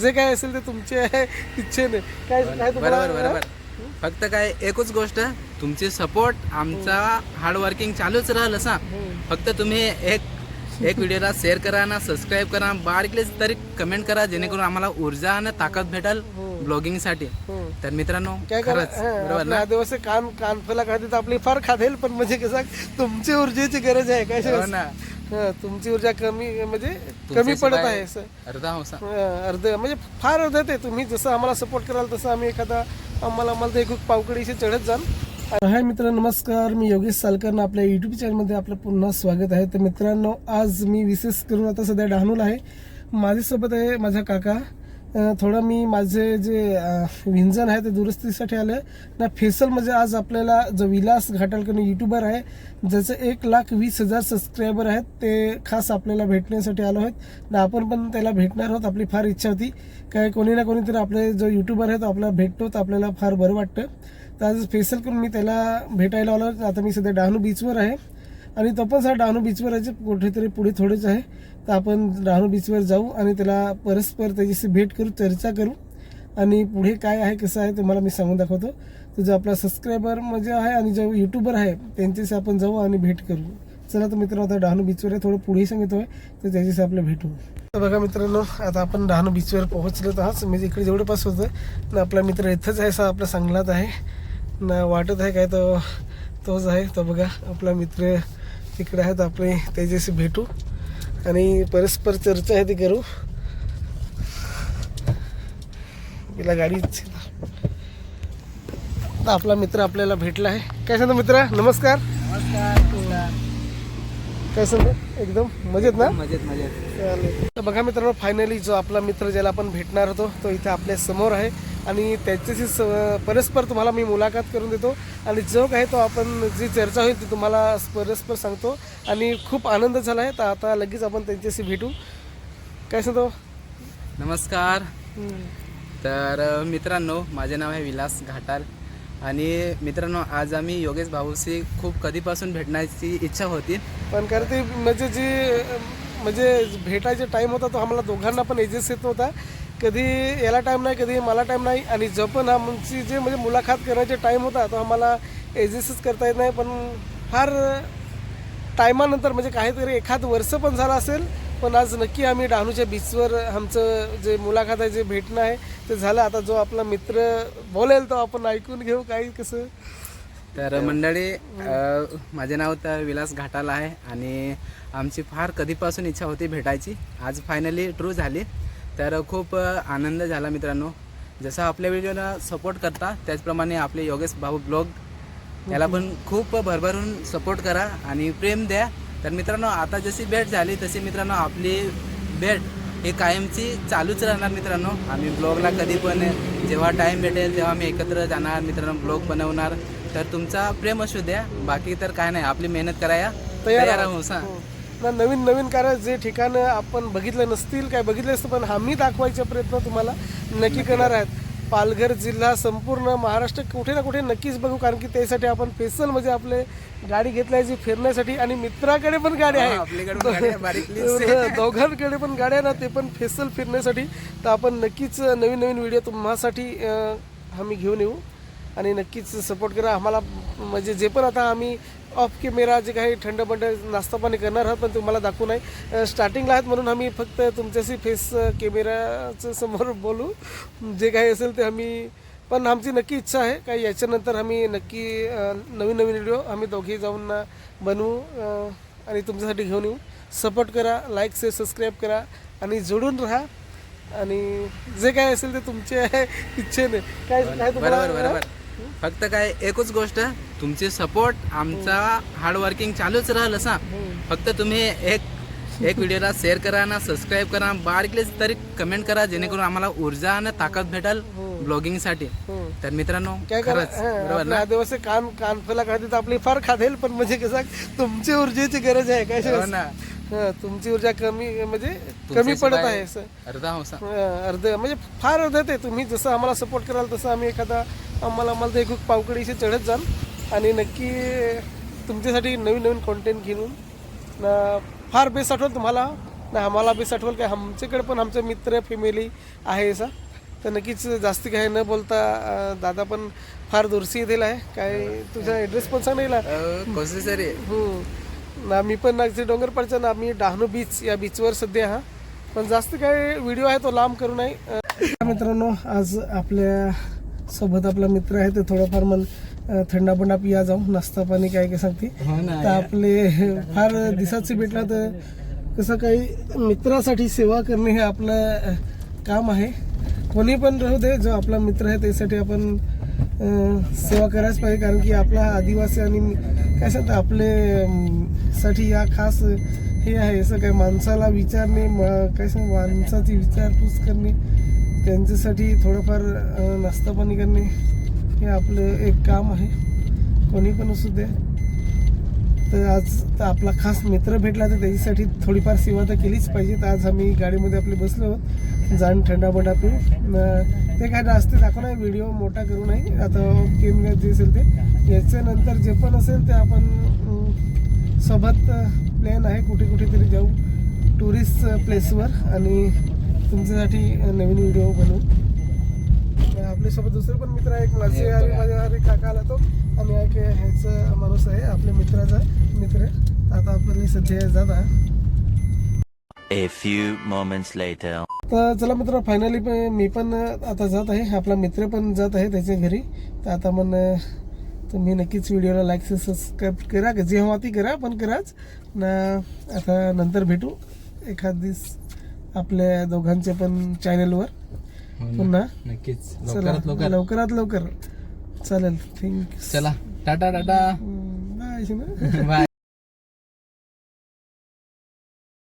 जे काय असेल ते तुमचे इच्छेने. काय काय तुम्हाला बरोबर बरोबर फक्त काय एकच गोष्ट तुमची सपोर्ट आमचा हार्ड वर्किंग चालूच राहिलं सा. फक्त तुम्ही एक एक व्हिडिओला शेअर करा ना सबस्क्राईब करा. बारीकले तरी कमेंट करा जेणेकरून आम्हाला ऊर्जा आणि ताकद भेटल ब्लॉगिंगसाठी. हम्म. तर मित्रांनो काय करा आदिवासी कान कानफला खाते तर आपली फार खातेल पण म्हणजे कसं तुमची ऊर्जेची गरज आहे काय हो ना. हा, तुमची ऊर्जा कमी म्हणजे कमी पडत आहे असं. अर्धा होसा हा, अर्ध म्हणजे फार अर्ध ते तुम्ही जसं आम्हाला सपोर्ट कराल तसं आम्ही एखादा आम्हाला आम्हाला एक पावकडीशी चढत जाल. हाय मित्र नमस्कार. मी योगेश सालकर आपल्या युट्यूब चॅनलमध्ये आपलं पुन्हा स्वागत आहे. तर मित्रांनो आज मी विशेष करून आता सध्या डहाणूला आहे. माझ्यासोबत आहे माझा काका थोडं मी माझे जे विंजन आहे ते दुरुस्तीसाठी आले. ना फेसल म्हणजे आज आपल्याला जो विलास घाटालकर युट्यूबर आहे ज्याचं एक लाख वीस हजार सबस्क्रायबर आहेत ते खास आपल्याला भेटण्यासाठी आलो आहेत. ना आपण पण त्याला भेटणार आहोत आपली फार इच्छा होती. काय कोणी ना कोणीतरी आपले जो युट्यूबर आहे तो आपल्याला भेटतो तर आपल्याला फार बरं वाटतं. तर आज फेसल करून मी त्याला भेटायला आलो. आता मी सध्या डहाणू बीचवर आहे. आणि तो पण सर डहाणू बीचवर आहे कुठेतरी पुढे थोडेच आहे. तर आपण डहाणू बीचवर जाऊ आणि त्याला परस्पर त्याच्याशी भेट करू चर्चा करू. आणि पुढे काय आहे कसं आहे तुम्हाला मी सांगून दाखवतो. तर जो आपला सबस्क्रायबर म्हणजे आहे आणि जो युट्यूबर आहे त्यांच्याशी आपण जाऊ आणि भेट करू. चला तर मित्रांनो आता डहाणू बीचवर आहे थोडं पुढेही सांगितलं आहे तर त्याच्याशी आपलं भेटू तर बघा मित्रांनो आता आपण डहाणू बीचवर पोहोचलो तर हाच म्हणजे इकडे जेवढं पास होतं ना आपला मित्र इथंच आहे असा आपला सांगलात आहे. ना वाटत आहे काय तो तोच आहे. तो बघा आपला मित्र तिकडे आहेत आपले त्याच्याशी भेटू. आणि परस्पर चर्चा आहे ती करू. तिला गाडी तर आपला मित्र आपल्याला भेटला आहे. काय सांगतो मित्र? नमस्कार. काय सांगतो एकदम मजेत ना? मजेत मजेत. चालेल. तर बघा मित्रांनो फायनली जो आपला मित्र ज्याला आपण भेटणार होतो तो इथे आपल्यासमोर आहे. आणि त्याच्याशी स- परस्पर तुम्हाला मी मुलाखत करून देतो. आणि जो काही तो आपण जी चर्चा होईल ती तुम्हाला परस्पर सांगतो. आणि खूप आनंद झाला आहे. तर आता लगेच आपण त्यांच्याशी भेटू. काय सांगतो? नमस्कार. तर मित्रांनो माझे नाव आहे विलास घाटाल. आणि मित्रांनो आज आम्ही योगेश भाऊशी खूप कधीपासून भेटण्याची इच्छा होती. पण कारण ते म्हणजे जी म्हणजे भेटायचा टाईम होता तो आम्हाला दोघांना पण एजेस येत नव्हता. कधी याला टाईम नाही कधी मला टाईम नाही आणि जो पण आमची जे म्हणजे मुलाखत करण्याचा टाईम होता तो आम्हाला एजेसच करता येत नाही. पण फार टायमानंतर म्हणजे काहीतरी एखाद वर्ष पण झालं असेल पण आज नक्की आम्ही डहाणूच्या बीचवर आमचं जे मुलाखत आहे जे भेटणं आहे ते झालं. आता जो आपला मित्र बोलेल तो आपण ऐकून घेऊ काही कसं. तर मंडळी अ, माझे नाव तर विलास घाटाला आहे आणि आमची फार कधीपासून इच्छा होती भेटायची. आज फायनली ट्रू झाली. तर खूप अ, आनंद झाला मित्रांनो. जसं आपल्या व्हिडिओला सपोर्ट करता त्याचप्रमाणे आपले योगेश भाऊ ब्लॉग याला पण खूप भरभरून सपोर्ट करा आणि प्रेम द्या. तर मित्रांनो आता जशी भेट झाली तशी मित्रांनो आपली भेट ही कायमची चालूच राहणार मित्रांनो. आम्ही ब्लॉगला कधी पण जेव्हा टाईम भेटेल तेव्हा आम्ही एकत्र जाणार मित्रांनो ब्लॉग बनवणार. तर तुमचा प्रेम असू द्या बाकी तर काय नाही आपली मेहनत कराया तयार. राहू सा हो. ना नवीन नवीन कारण जे ठिकाणं आपण बघितलं नसतील काय बघितले असतं पण आम्ही दाखवायचे प्रयत्न तुम्हाला नक्की करणार आहेत. पालघर जिल्हा संपूर्ण महाराष्ट्र कुठे ना कुठे नक्कीच बघू कारण की त्यासाठी आपण स्पेशल म्हणजे आपले गाडी घेतल्याची फिरण्यासाठी आणि मित्राकडे पण गाडी आहे. दोघांकडे पण गाड्या ना ते पण फेसल फिरण्यासाठी. तर आपण नक्कीच नवीन नवीन व्हिडिओ तुम्हासाठी आम्ही घेऊन येऊ. आणि नक्कीच सपोर्ट करा. आम्हाला म्हणजे जे पण आता आम्ही ऑफ कॅमेरा जे काही थंड बंड नाश्ता पाणी करणार आहोत पण तुम्हाला दाखवू नाही. स्टार्टिंगला आहेत म्हणून आम्ही फक्त तुमच्याशी फेस कॅमेराच्या समोर बोलू. जे काही असेल ते आम्ही पण आमची नक्की इच्छा आहे. काही याच्यानंतर आम्ही नक्की नवीन नवीन व्हिडिओ आम्ही दोघे जाऊन बनवू आणि तुमच्यासाठी घेऊन येऊ. सपोर्ट करा लाईक शेअर सबस्क्राईब करा आणि जोडून राहा. आणि जे काय असेल ते तुमचे इच्छेने. काय काय तुम्हाला फक्त काय एकच गोष्ट तुमची सपोर्ट आमचा हार्ड वर्किंग चालूच राहिलं सा. फक्त तुम्ही एक एक व्हिडिओला शेअर करा ना सबस्क्राईब करा. बारीकले तरी कमेंट करा जेणेकरून आम्हाला ऊर्जा आणि ताकद भेटल ब्लॉगिंगसाठी. हो. तर मित्रांनो काय करा आदिवासी कान कानफला खाते तर आपली फार खातेल पण म्हणजे कसं तुमची ऊर्जेची गरज आहे काय हो ना. हा, तुमची ऊर्जा कमी म्हणजे कमी पडत आहे असं अर्धा होसा हा, अर्ध म्हणजे फार अर्ध ते तुम्ही जसं आम्हाला सपोर्ट कराल तसं आम्ही एखादा आम्हाला आम्हाला एक पावकडीशी चढत जाल. आणि नक्की तुमच्यासाठी नवीन नवीन कॉन्टेंट घेऊन ना फार बेस्ट आठवल तुम्हाला ना आम्हाला बी साठवल काय आमच्याकडे पण आमचे मित्र फॅमिली आहे असा तर नक्कीच जास्ती काही न बोलता अं, दादा पण फार दूरशी येथील आहे. काय तुझा ॲड्रेस पण सांग ना कसं सरी हम्म. ना मी पण नागची डोंगरपाडचा ना मी डहाणू बीच या बीचवर सध्या हा. पण जास्त काय व्हिडिओ आहे तो लांब करू नाही. मित्रांनो आज आपल्यासोबत आपला मित्र आहे ते थोडंफार मन थंडा बंडा पिया जाऊ नाश्ता पाणी काय काय सांगते. हो तर आपले फार दिसाचे भेटला तर कसं काही मित्रासाठी सेवा करणे हे आपलं काम आहे. कोणी पण राहू दे जो आपला मित्र आहे त्यासाठी आपण सेवा करायच पाहिजे कारण की आपला आदिवासी आणि कशात आपले साठी या खास हे आहे असं काय माणसाला विचारणे म- माणसाची विचारपूस करणे त्यांच्यासाठी थोडंफार अं, नाश्ता पाणी करणे हे आपलं एक काम आहे. कोणी पण असू दे. तर आज तर आपला खास मित्र भेटला तर त्याच्यासाठी थोडीफार सेवा तर केलीच पाहिजे तर आज आम्ही गाडीमध्ये आपले बसलो आहोत. जाण थंडा बंडा पिऊ ते काय जास्त दाखव नाही व्हिडिओ मोठा करू नाही आता केम जे असेल ते. याच्यानंतर जे पण असेल ते आपण सोबत प्लॅन आहे कुठे कुठे तरी जाऊ टुरिस्ट प्लेसवर आणि तुमच्यासाठी नवीन व्हिडिओ बनवू. आपल्यासोबत दुसरे पण मित्र आहे एक माझे आणि माझ्या अरे काका आला तो. आणि एक ह्याचा माणूस आहे आपल्या मित्राचा मित्र. आता आपण सध्या जात आहे A few moments later. तर चला मित्र फायनली मी पण आता जात आहे. आपला मित्र पण जात आहे त्याच्या घरी. तर आता मन तुम्ही नक्कीच व्हिडिओला लाईक सबस्क्राईब करा. का जे हवा ती करा पण कराच. ना आता नंतर भेटू. एखाद दिवस आपल्या दोघांच्या पण चॅनलवर पुन्हा. नक्कीच. चला. लवकरात लवकर. लवकरात लवकर. चालेल. थँक्यू चला. टाटा टाटा. Bye bye